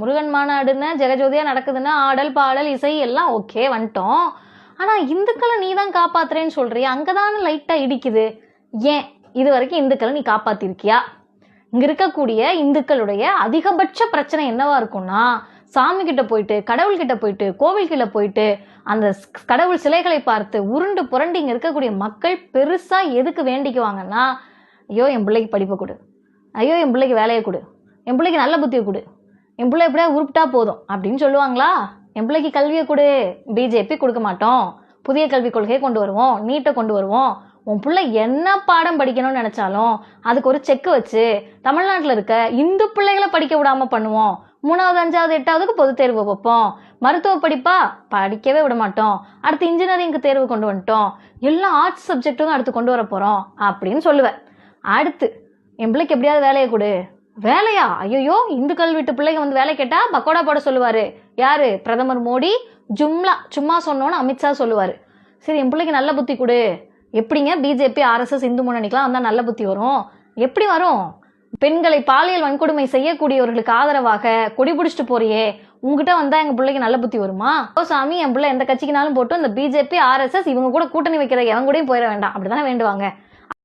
முருகன் மாநாடுன்னு ஜெகஜோதியா நடக்குதுன்னா ஆடல் பாடல் இசை எல்லாம் ஓகே வந்துட்டோம். ஆனா இந்துக்களை நீ தான் காப்பாத்துறேன்னு சொல்றிய அங்கதானே லைட்டா இடிக்குது. ஏன்? இது வரைக்கும் இந்துக்களை நீ காப்பாத்திருக்கியா? இங்க இருக்கக்கூடிய இந்துக்களுடைய அதிகபட்ச பிரச்சனை என்னவா இருக்கும்னா சாமி கிட்ட போயிட்டு கடவுள் கிட்ட போயிட்டு கோவில்கிட்ட போயிட்டு அந்த கடவுள் சிலைகளை பார்த்து உருண்டு புரண்டு இங்க இருக்கக்கூடிய மக்கள் பெருசா எதுக்கு வேண்டிக்குவாங்கன்னா ஐயோ என் பிள்ளைக்கு படிப்பை கொடு. ஐயோ என் பிள்ளைக்கு வேலையை கொடு. என் பிள்ளைக்கு நல்ல புத்தியை கொடு. என் பிள்ளை எப்படியா உருப்பிட்டா போதும் அப்படின்னு சொல்லுவாங்களா? என் பிள்ளைக்கு கல்வியை கொடு. பிஜேபி கொடுக்க மாட்டோம். புதிய கல்விக் கொள்கையை கொண்டு வருவோம். நீட்டை கொண்டு வருவோம். உன் பிள்ளை என்ன பாடம் படிக்கணும்னு நினைச்சாலும் அதுக்கு ஒரு செக் வச்சு தமிழ்நாட்டில் இருக்க இந்து பிள்ளைகளை படிக்க விடாம பண்ணுவோம். மூணாவது அஞ்சாவது எட்டாவதுக்கு பொது தேர்வு வைப்போம். மருத்துவ படிப்பா? படிக்கவே விட மாட்டோம். அடுத்து இன்ஜினியரிங்க்கு தேர்வு கொண்டு வந்துட்டோம். எல்லா ஆர்ட்ஸ் சப்ஜெக்ட்டுக்கும் அடுத்து கொண்டு வர போறோம் அப்படின்னு சொல்லுவேன். அடுத்து என் பிள்ளைக்கு எப்படியாவது வேலையை கொடு. வேலையா? ஐயோ இந்து வீட்டு பிள்ளைங்க வந்து வேலை கேட்டால் பக்கோடா போட சொல்லுவாரு. யாரு? பிரதமர் மோடி. ஜும்லா சும்மா சொன்னோன்னு அமித்ஷா சொல்லுவார். சரி என் பிள்ளைக்கு நல்ல புத்தி கொடு. எப்படிங்க பிஜேபி ஆர்எஸ்எஸ் இந்து முன்னணிக்கெலாம் வந்தால் நல்ல புத்தி வரும்? எப்படி வரும்? பெண்களை பாலியல் வன்கொடுமை செய்யக்கூடியவர்களுக்கு ஆதரவாக கொடி பிடிச்சிட்டு போறியே. உங்ககிட்ட வந்தா எங்க பிள்ளைக்கு நல்ல புத்தி வருமா? ஓ சாமி என் பிள்ளை எந்த கட்சிக்குனாலும் போட்டு இந்த பிஜேபி ஆர்எஸ்எஸ் இவங்க கூட கூட்டணி வைக்கிற எவன் கூடயும் போயிட வேண்டாம். அப்படிதானே வேண்டுவாங்க.